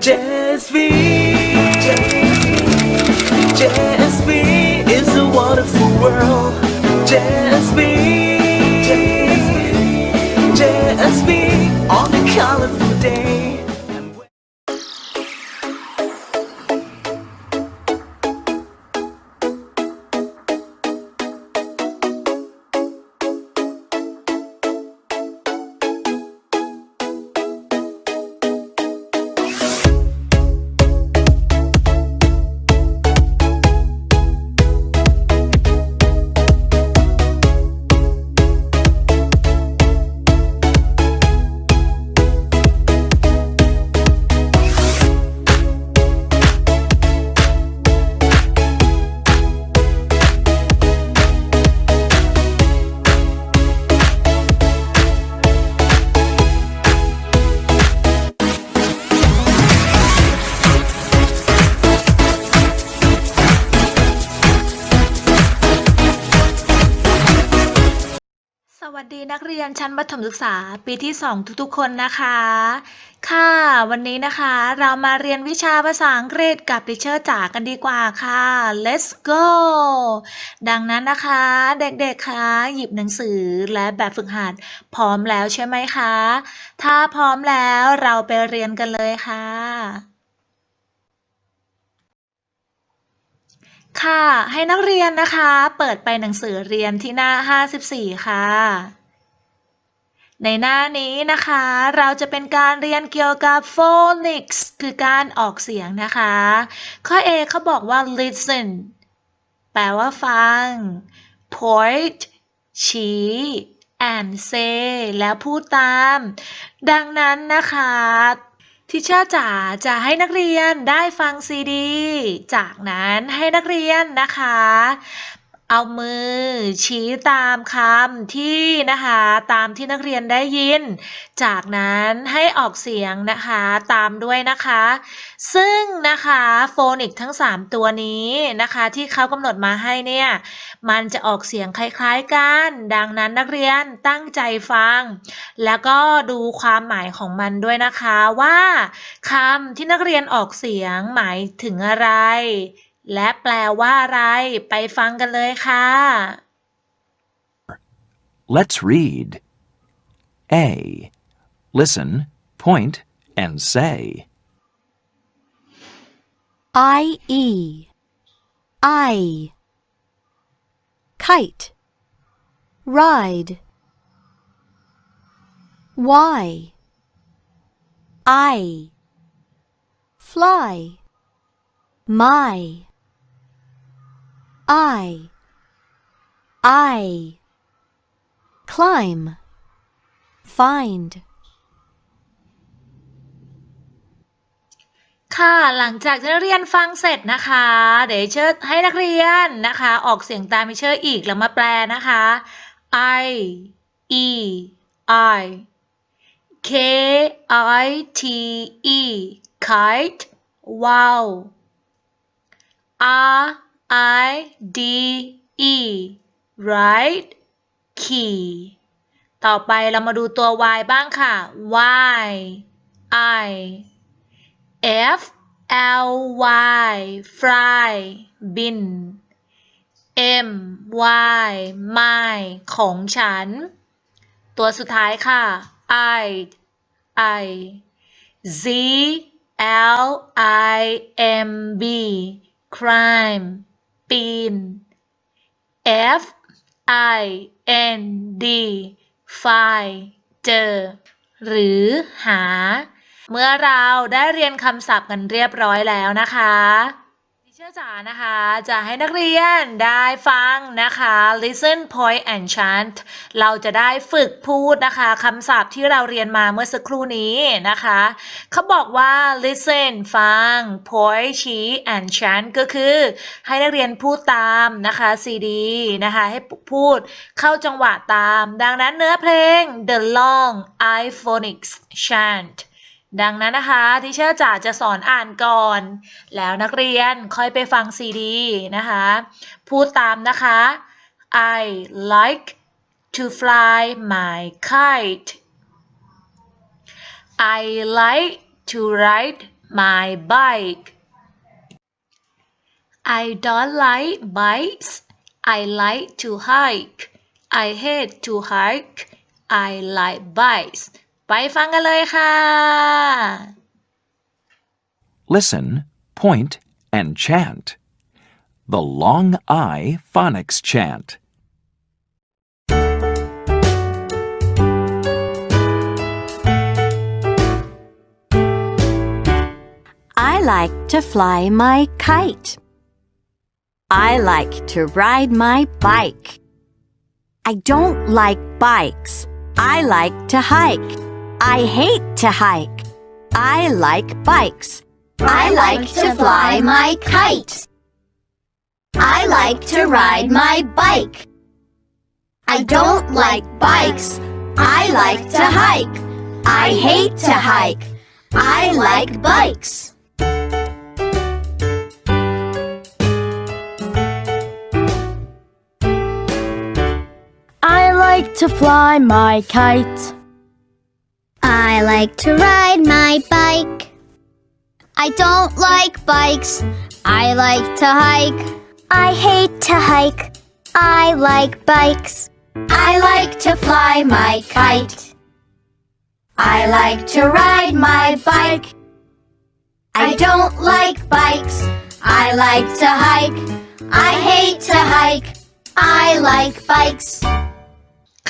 Jazz V. Jazz is a wonderful world. Jazz ดีนักเรียนชั้นประถมศึกษาปีที่ 2 ทุกๆ คนนะคะ ค่ะ วันนี้นะคะเรามาเรียนวิชาภาษาอังกฤษกับดิเชอร์จ๋ากันดีกว่าค่ะ let's go ดังนั้นนะคะเด็กๆคะหยิบหนังสือและแบบฝึกหัดพร้อมแล้วใช่ไหมคะ ถ้าพร้อมแล้วเราไปเรียนกันเลยค่ะค่ะ ให้นักเรียนนะคะ เปิดไปหนังสือเรียนที่หน้า 54 ค่ะ ในหน้านี้นะคะ เราจะเป็นการเรียนเกี่ยวกับ phonics คือการออกเสียงนะคะ ข้อ A เขาบอกว่า listen แปลว่าฟัง point ชี้ and say แล้วพูดตาม ดังนั้นนะคะทิเชอร์จ๋าจะให้นักเรียนได้ฟังซีดี จากนั้นให้นักเรียนนะคะ เอามือชี้ตามคำที่นะคะตามที่นักเรียนได้ยิน จากนั้นให้ออกเสียงนะคะตามด้วยนะคะ ซึ่งนะคะโฟนิกทั้ง 3 ตัวนี้นะคะที่เขากำหนดมาให้เนี่ยมันจะออกเสียงคล้าย ๆกัน ดังนั้นนักเรียนตั้งใจฟัง แล้วก็ดูความหมายของมันด้วยนะคะว่าคำที่นักเรียนออกเสียงหมายถึงอะไร และแปลว่าอะไร ไปฟังกันเลยค่ะ Let's read. A. Listen, point, and say. I E I kite ride Y I fly my I I climb find ค่ะ หลังจากที่นักเรียนฟังเสร็จนะคะ เดี๋ยวเชิญให้นักเรียนนะคะ ออกเสียงตามมิเชอร์อีกแล้วมาแปลนะคะ I E I K I T E kite wow R I D E ride key ต่อไปเรามาดูตัว Y บ้างค่ะ Y I F L Y fly บิน M Y my ของฉัน ตัวสุดท้ายค่ะ I I Z L I M B climb ปีน F I N D find เจอ หรือหา เมื่อเราได้เรียนคำศัพท์กันเรียบร้อยแล้วนะคะ ดิเชอร์จ๋านะคะ จะให้นักเรียนได้ฟังนะคะ listen point and chant เราจะได้ฝึกพูดนะคะคำศัพท์ที่เราเรียนมาเมื่อสักครู่นี้นะคะ เขาบอกว่า listen ฟัง point ชี้ and chant ก็คือให้นักเรียนพูดตามนะคะ CD นะคะให้พูดเข้าจังหวะตาม ดังนั้นเนื้อเพลง The Long I Phonics Chant ดังนั้นนะคะที่เชอร์จ๋าจะสอนอ่านก่อน แล้วนักเรียนค่อยไปฟังซีดีนะคะ พูดตามนะคะ I like to fly my kite I like to ride my bike I don't like bikes I like to hike I hate to hike I like bikes ไปฟังกันเลยค่ะ Listen, point, and chant. The long I phonics chant. I like to fly my kite. I like to ride my bike. I don't like bikes. I like to hike. I hate to hike. I like bikes. I like to fly my kite. I like to ride my bike. I don't like bikes. I like to hike. I hate to hike. I like bikes. I like to fly my kite. I like to ride my bike. I don't like bikes. I like to hike. I hate to hike. I like bikes. I like to fly my kite. I like to ride my bike. I don't like bikes. I like to hike. I hate to hike. I like bikes.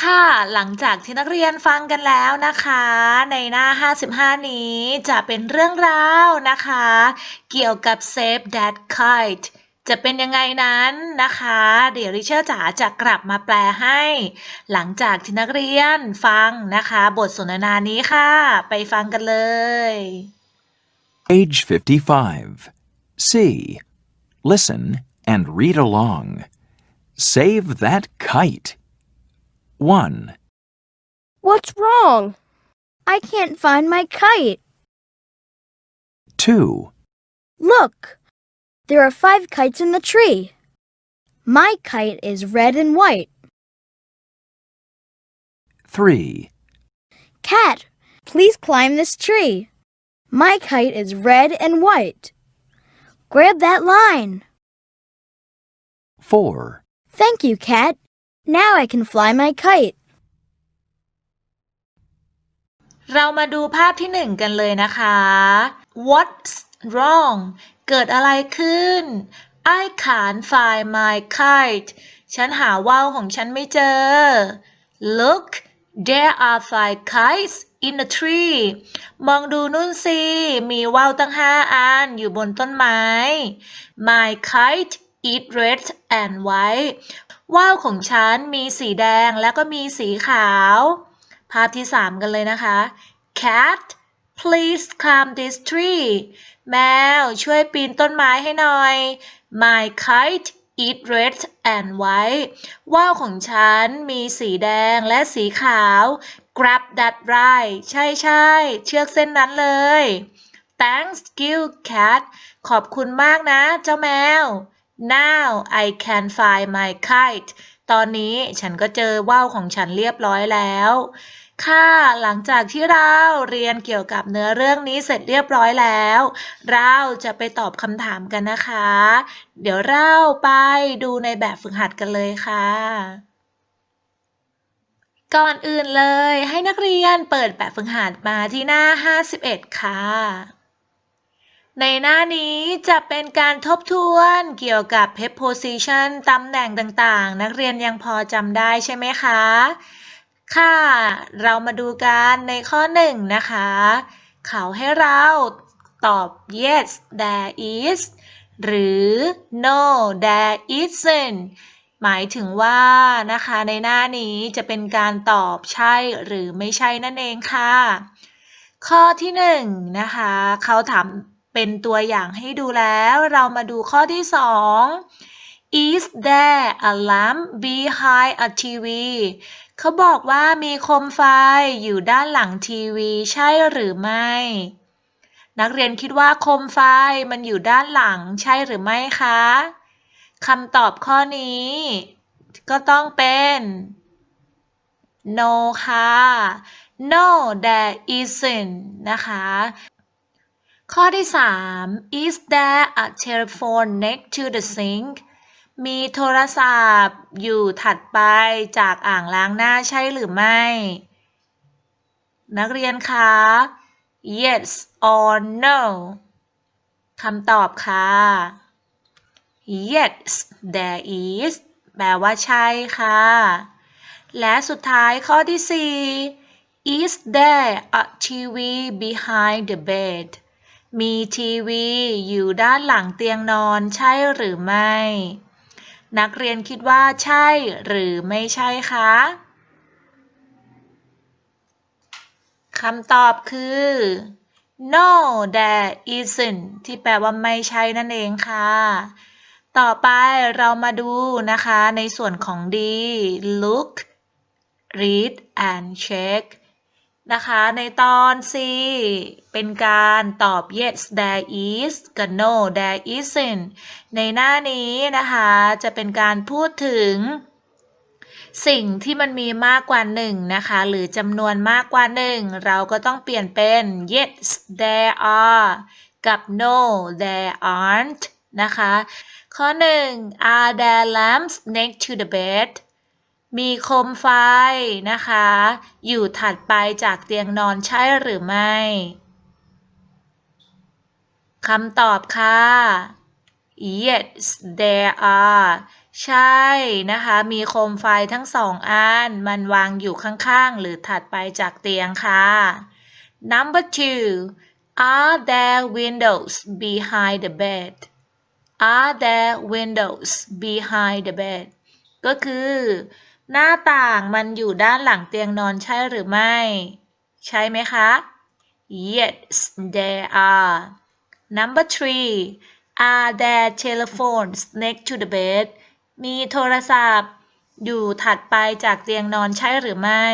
ค่ะ หลังจากที่นักเรียนฟังกันแล้วนะคะ ในหน้า 55 นี้จะเป็นเรื่องราวนะคะ เกี่ยวกับ Save That Kite จะเป็นยังไงนั้นนะคะ เดี๋ยวริเชอร์จ๋าจะกลับมาแปลให้ หลังจากที่นักเรียนฟังนะคะ บทสนทนานี้ค่ะ ไปฟังกันเลย Page 55. C. Listen and read along. Save that kite. 1, What's wrong? I can't find my kite. 2, Look, there are five kites in the tree. My kite is red and white. 3, Cat, please climb this tree. My kite is red and white. Grab that line. 4, Thank you, Cat. Now I can fly my kite. เรามาดูภาพที่หนึ่งกันเลยนะคะ What's wrong เกิดอะไรขึ้น I can't find my kite ฉันหาว่าวของฉันไม่เจอ Look there are five kites in the tree มองดูนู่นสิ มีว่าวตั้งห้าอันอยู่บนต้นไม้ My kite is red and white ว่าวของฉันมีสีแดงและก็มีสีขาว ภาพที่ 3 กันเลยนะคะ Cat please climb this tree แมวช่วยปีนต้นไม้ให้หน่อย My kite is red and white ว่าวของฉันมีสีแดงและสีขาว Grab that right ใช่ใช่เชือกเส้นนั้นเลย Thanks you cat ขอบคุณมากนะเจ้าแมว Now I can find my kite ตอนนี้ฉันก็เจอว่าวของฉันเรียบร้อยแล้ว ค่ะ หลังจากที่เราเรียนเกี่ยวกับเนื้อเรื่องนี้เสร็จเรียบร้อยแล้ว เราจะไปตอบคำถามกันนะคะ เดี๋ยวเราไปดูในแบบฝึกหัดกันเลยค่ะก่อนอื่นเลยให้นักเรียนเปิดแบบฝึกหัดมาที่หน้า 51 ค่ะ ในหน้านี้จะเป็นการทบทวนเกี่ยวกับ preposition ตำแหน่งต่างๆ นักเรียนยังพอจำได้ใช่ไหมคะ ค่ะ เรามาดูกันในข้อหนึ่งนะคะ เขาให้เราตอบ yes there is หรือ no there isn't หมายถึงว่านะคะในหน้านี้จะเป็นการตอบใช่หรือไม่ใช่นั่นเองค่ะ ข้อที่หนึ่งนะคะเขาถาม เป็นตัวอย่างให้ดูแล้วเรามาดูข้อที่สอง Is there a lamp behind a TV เขาบอกว่ามีโคมไฟอยู่ด้านหลังทีวี ใช่หรือไม่ นักเรียนคิดว่าโคมไฟมันอยู่ด้านหลังใช่หรือไม่คะคำตอบข้อนี้ ก็ต้องเป็น no ค่ะ no there isn't นะคะ ข้อที่ 3 Is there a telephone next to the sink มีโทรศัพท์อยู่ถัดไปจากอ่างล้างหน้าใช่หรือไม่ นักเรียนคะ yes or no คำตอบค่ะ yes there is แปลว่าใช่ค่ะ และสุดท้ายข้อที่ 4 is there a TV behind the bed มีทีวีอยู่ด้านหลังเตียงนอนใช่หรือไม่ นักเรียนคิดว่าใช่หรือไม่ใช่คะคำตอบคือ no there isn't ที่แปลว่าไม่ใช่นั่นเองค่ะ ต่อไปเรามาดูนะคะในส่วนของ D look read and check นะคะ ในตอน C เป็นการตอบ yes there is กับ no there isn't ในหน้านี้นะคะ จะเป็นการพูดถึง สิ่งที่มันมีมากกว่าหนึ่งนะคะ หรือจำนวนมากกว่าหนึ่งเราก็ต้องเปลี่ยนเป็น yes there are กับ no there aren't นะคะ ข้อหนึ่ง are there lamps next to the bed มีโคมไฟนะคะ อยู่ถัดไปจากเตียงนอนใช่หรือไม่คำตอบค่ะ yes there are ใช่นะคะ มีโคมไฟทั้งสองอัน มันวางอยู่ข้างๆ หรือถัดไปจากเตียงค่ะ number two are there windows behind the bed are there windows behind the bed ก็คือ หน้าต่างมันอยู่ด้านหลังเตียงนอนใช่หรือไม่ ใช่ไหมคะ yes there are number three are there telephones next to the bed มีโทรศัพท์ อยู่ถัดไปจากเตียงนอนใช่หรือไม่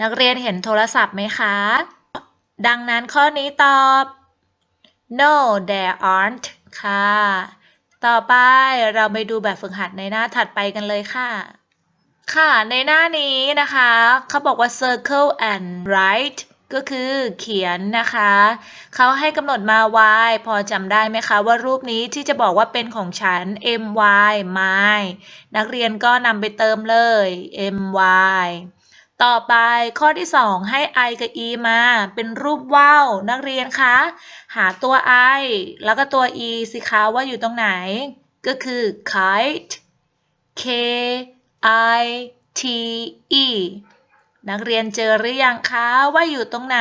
นักเรียนเห็นโทรศัพท์ไหมคะ ดังนั้นข้อนี้ตอบ no there aren't ค่ะ ต่อไปเราไปดูแบบฝึกหัดในหน้าถัดไปกันเลยค่ะ ค่ะในหน้านี้นะคะเขาบอกว่า circle and write ก็คือเขียนนะคะ เขาให้กำหนดมา y พอจำได้ไหมคะว่ารูปนี้ที่จะบอกว่าเป็นของฉัน my my นักเรียนก็นำไปเติมเลย my ต่อไปข้อที่ 2 ให้ i กับ e มา เป็นรูปว่าวนักเรียนคะ หาตัว i แล้วก็ตัว e สิคะว่าอยู่ตรงไหน ก็คือ kite k i t e นักเรียนเจอหรือยังคะว่าอยู่ตรงไหน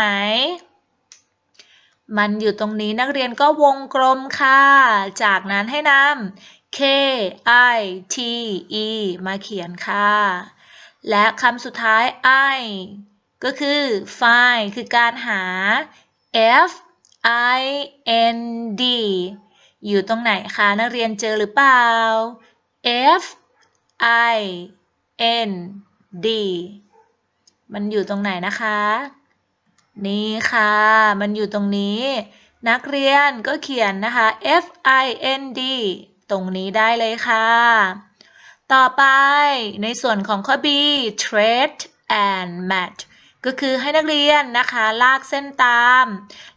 มันอยู่ตรงนี้นักเรียนก็วงกลมค่ะ จากนั้นให้นำ k i t e มาเขียนค่ะ และคำสุดท้าย I ก็คือ find คือการหา F I N D อยู่ตรงไหนคะ นักเรียนเจอหรือเปล่า F I N D มันอยู่ตรงไหนนะคะ นี่ค่ะ มันอยู่ตรงนี้ นักเรียนก็เขียนนะคะ F I N D ตรงนี้ได้เลยค่ะ ต่อไปในส่วนของข้อ B trade and match ก็คือให้นักเรียนนะคะ ลากเส้นตาม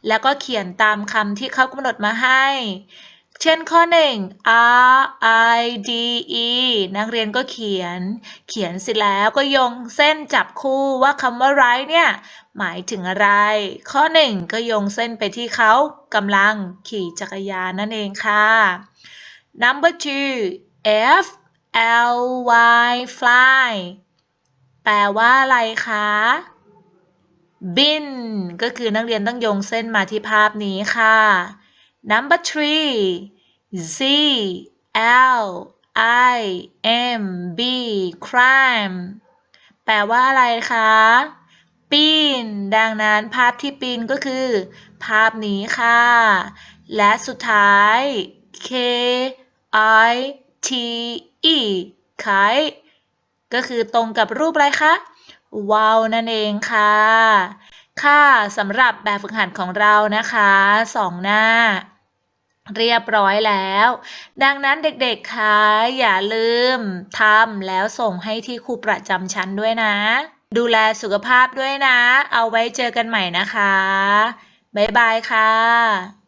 แล้วก็เขียนตามคำที่เขากำหนดมาให้ เช่นข้อ 1 R I D E นักเรียนก็เขียน เขียนเสร็จแล้วก็โยงเส้นจับคู่ว่าคำว่า right เนี่ย หมายถึงอะไร ข้อ 1 ก็โยงเส้นไปที่เขากำลังขี่จักรยานนั่นเองค่ะ number two F L Y fly แปลว่าอะไรคะ บิน ก็คือนักเรียนต้องโยงเส้นมาที่ภาพนี้ค่ะ number three Z L I M B climb แปลว่าอะไรคะ ปีน ดังนั้นภาพที่ปีนก็คือ ภาพนี้ค่ะ และสุดท้าย K I T E kite ก็คือตรงกับรูปอะไรคะว้าวนั่นเองค่ะ ค่ะสำหรับแบบฝึกหัดของเรานะคะสองหน้า เรียบร้อยแล้ว ดังนั้นเด็กๆคะอย่าลืมทำแล้วส่งให้ที่ครูประจำชั้นด้วยนะ ดูแลสุขภาพด้วยนะ เอาไว้เจอกันใหม่นะคะ บ๊ายบายค่ะ